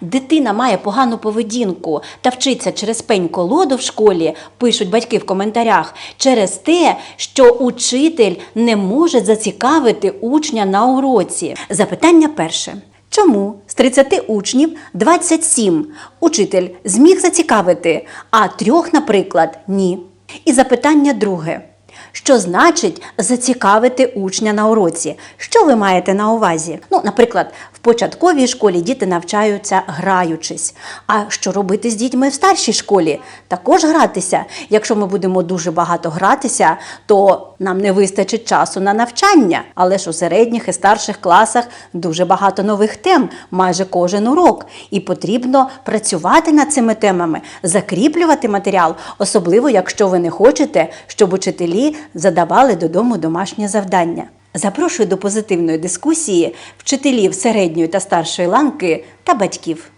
Дитина має погану поведінку та вчиться через пень колоду в школі, пишуть батьки в коментарях, через те, що учитель не може зацікавити учня на уроці. Запитання перше. Чому з 30 учнів 27 учитель зміг зацікавити, а трьох, наприклад, ні? І запитання друге. Що значить зацікавити учня на уроці? Що ви маєте на увазі? Ну, наприклад, в початковій школі діти навчаються граючись. А що робити з дітьми в старшій школі? Також гратися. Якщо ми будемо дуже багато гратися, то нам не вистачить часу на навчання. Але ж у середніх і старших класах дуже багато нових тем, майже кожен урок. І потрібно працювати над цими темами, закріплювати матеріал, особливо якщо ви не хочете, щоб учителі задавали додому домашнє завдання. Запрошую до позитивної дискусії вчителів середньої та старшої ланки та батьків.